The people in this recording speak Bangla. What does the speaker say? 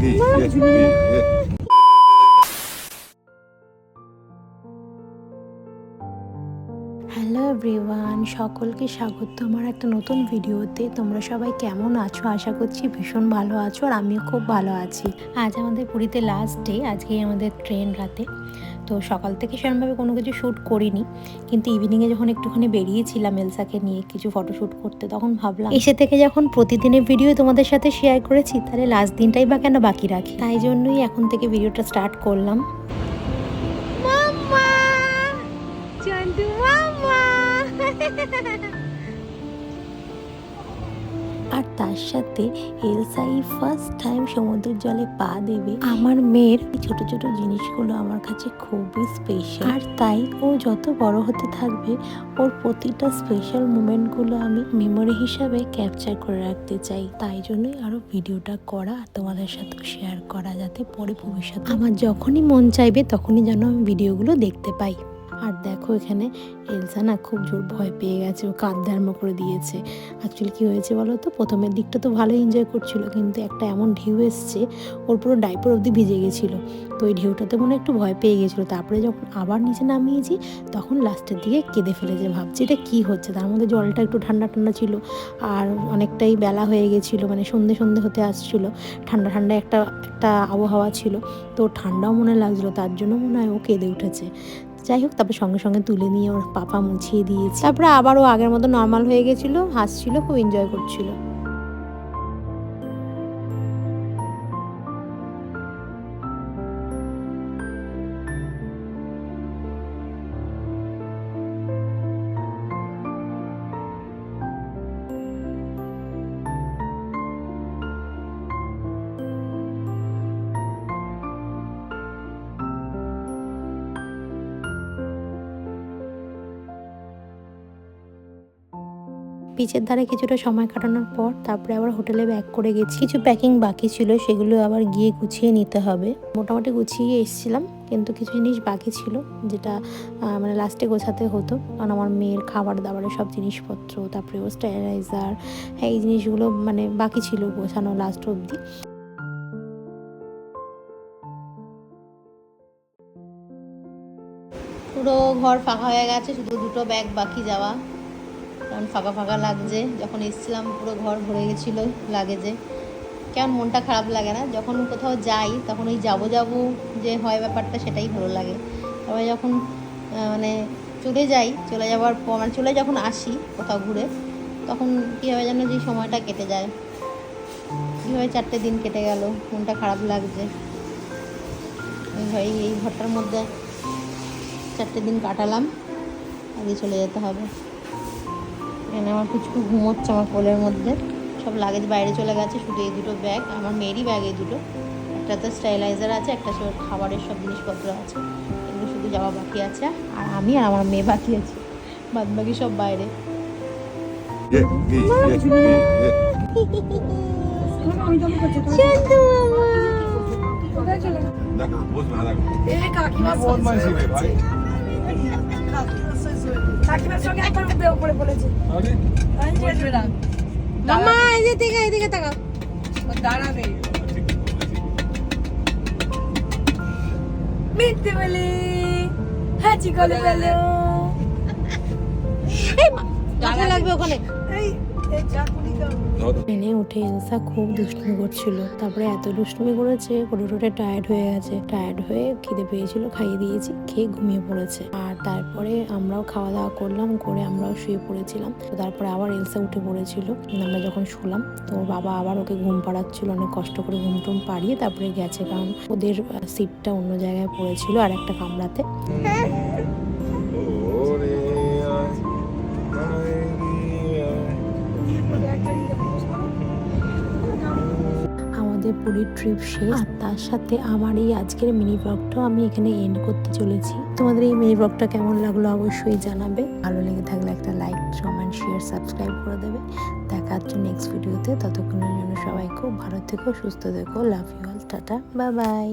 হ্যালো এভরিওয়ান সকলকে স্বাগত। আমার একটা নতুন ভিডিওতে তোমরা সবাই কেমন আছো? আশা করছি ভীষণ ভালো আছো আর আমিও খুব ভালো আছি। আজ আমাদের পুরীতে লাস্ট ডে আজকেই আমাদের ট্রেন রাতে। তো সকাল থেকে সেরকমভাবে কোনো কিছু শ্যুট করিনি। কিন্তু ইভিনিংয়ে যখন একটুখানি বেরিয়েছিলাম এলসাকে নিয়ে কিছু ফটোশ্যুট করতে তখন ভাবলাম এসে থেকে যখন প্রতিদিনের ভিডিও তোমাদের সাথে শেয়ার করেছি তাহলে লাস্ট দিনটাই বা কেন বাকি রাখি? তাই জন্যই এখন থেকে ভিডিওটা স্টার্ট করলাম। মাম্মা! তার সাথে এলসাই ফার্স্ট টাইম সমুদ্রের জলে পা দেবে। আমার মেয়ের ছোট ছোট জিনিসগুলো আমার কাছে খুবই স্পেশাল আর তাই ও যত বড় হতে থাকবে ওর প্রতিটা স্পেশাল মুমেন্টগুলো আমি মেমোরি হিসাবে ক্যাপচার করে রাখতে চাই। তাই জন্যই আরও ভিডিওটা করা আর তোমাদের সাথে শেয়ার করা যাতে পরে ভবিষ্যতে আমার যখনই মন চাইবে তখনই যেন আমি ভিডিওগুলো দেখতে পাই। আর দেখো এখানে এলসা না খুব জোর ভয় পেয়ে গেছে, ও কাঁদতে আরম্ভ করে দিয়েছে। অ্যাকচুয়ালি কী হয়েছে বলো তো? প্রথমের দিকটা তো ভালো এনজয় করছিল, কিন্তু একটা এমন ঢেউ এসছে, ওর পুরো ডাইপার অবধি ভিজে গেছিল। তো ওই ঢেউটাতে মনে একটু ভয় পেয়ে গেছিল। তারপরে যখন আবার নিচে নামিয়েছি, তখন লাস্টের দিকে কেঁদে ফেলেছে। ভাবছি এটা কী হচ্ছে? তার মধ্যে জলটা একটু ঠান্ডা ঠান্ডা ছিল আর অনেকটাই বেলা হয়ে গেছিল মানে সন্ধে সন্ধে হতে আসছিল। ঠান্ডা ঠান্ডা একটা একটা আবহাওয়া ছিল। তো ঠান্ডাও মনে লাগছিল, তার জন্য মনে হয় ও কেঁদে উঠেছে। যাই হোক, তারপর সঙ্গে সঙ্গে তুলে নিয়ে ওর পাপা মুছিয়ে দিয়েছে। তারপরে আবারও আগের মতো নর্মাল হয়ে গেছিল, হাসছিল, খুব এনজয় করছিল। বিচের ধারে কিছুটা সময় কাটানোর পর তারপরে আবার হোটেলে ব্যাক করে গেছি। কিছু প্যাকিং বাকি ছিল, সেগুলো আবার গিয়ে গুছিয়ে নিতে হবে। মোটামুটি গুছিয়ে এসেছিলাম, কিন্তু কিছু জিনিস বাকি ছিল, যেটা মানে লাস্টে গোছাতে হতো। কারণ আমার মেয়ের খাবার দাবারের সব জিনিসপত্র, তারপরে ও স্টেরাইজার এই জিনিসগুলো মানে বাকি ছিল গোছানো লাস্ট অবধি। পুরো ঘর ফাঁকা হয়ে গেছে, শুধু দুটো ব্যাগ বাকি যাওয়া। কারণ ফাঁকা ফাঁকা লাগছে। যখন এসেছিলাম, পুরো ঘর ভরে গেছিল লাগেজে। কেমন মনটা খারাপ লাগে না? যখন কোথাও যাই, তখন ওই যাব যাব যে হয় ব্যাপারটা সেটাই ভালো লাগে। তবে যখন মানে চলে যাই, চলে যাওয়ার পর মানে চলে যখন আসি কোথাও ঘুরে, তখন কীভাবে যেন যে সময়টা কেটে যায়। কীভাবে চারটে দিন কেটে গেল, মনটা খারাপ লাগছে। এই এই ঘরটার মধ্যে চারটে দিন কাটালাম, আগে চলে যেতে হবে। এখানে আমার কিছু ঘুমোচ্ছে আমার কোলের মধ্যে সব লাগেজ বাইরে চলে গেছে শুধু এই দুটো ব্যাগ আমার মেয়েরই ব্যাগ এই দুটো একটাতে স্টাইলাইজার আছে একটা সে ওর খাবারের সব জিনিসপত্র আছে এগুলো শুধু যাওয়া বাকি আছে আর আমি আর আমার মেয়ে বাকি আছে বাদ বাকি সব বাইরে কাকিমার সঙ্গে একবার উঠবে উপরে বলেছে মামা এই যে এদিকে তাকাও। দাঁড়াবে। মিথ্যে বলে হাঁচি করে গেল। মাথা লাগবে ওখানে। এই এই ট্রেনে উঠে এলসা খুব দুষ্টুমি করছিল। তারপরে এত দুষ্টুমি করেছে করে টোটে টায়ার্ড হয়ে গেছে। টায়ার্ড হয়ে খিদে পেয়েছিল, খাইয়ে দিয়েছি, খেয়ে ঘুমিয়ে পড়েছে। আর তারপরে আমরাও খাওয়া দাওয়া করলাম, করে আমরাও শুয়ে পড়েছিলাম। তো তারপরে আবার এলসা উঠে পড়েছিল। আমরা যখন শুলাম, তো বাবা আবার ওকে ঘুম পাড়াচ্ছিল, অনেক কষ্ট করে ঘুম টুম পাড়িয়ে তারপরে গেছে। কারণ ওদের সিটটা অন্য জায়গায় পড়েছিল আর একটা কামরাতে। আমাদের পুরীর ট্রিপ শেষ। আর তার সাথে আমার এই আজকের মিনি ব্লগটাও আমি এখানে এন্ড করতে চলেছি। তোমাদের এই মিনি ব্লগটা কেমন লাগল অবশ্যই জানাবে। ভালো লেগে থাকলে একটা লাইক কমেন্ট শেয়ার সাবস্ক্রাইব করে দেবে। দেখা হচ্ছে নেক্সট ভিডিওতে ততক্ষণের জন্য সবাই খুব ভালো থেকো, সুস্থ থেকো। Love you all tata. Bye bye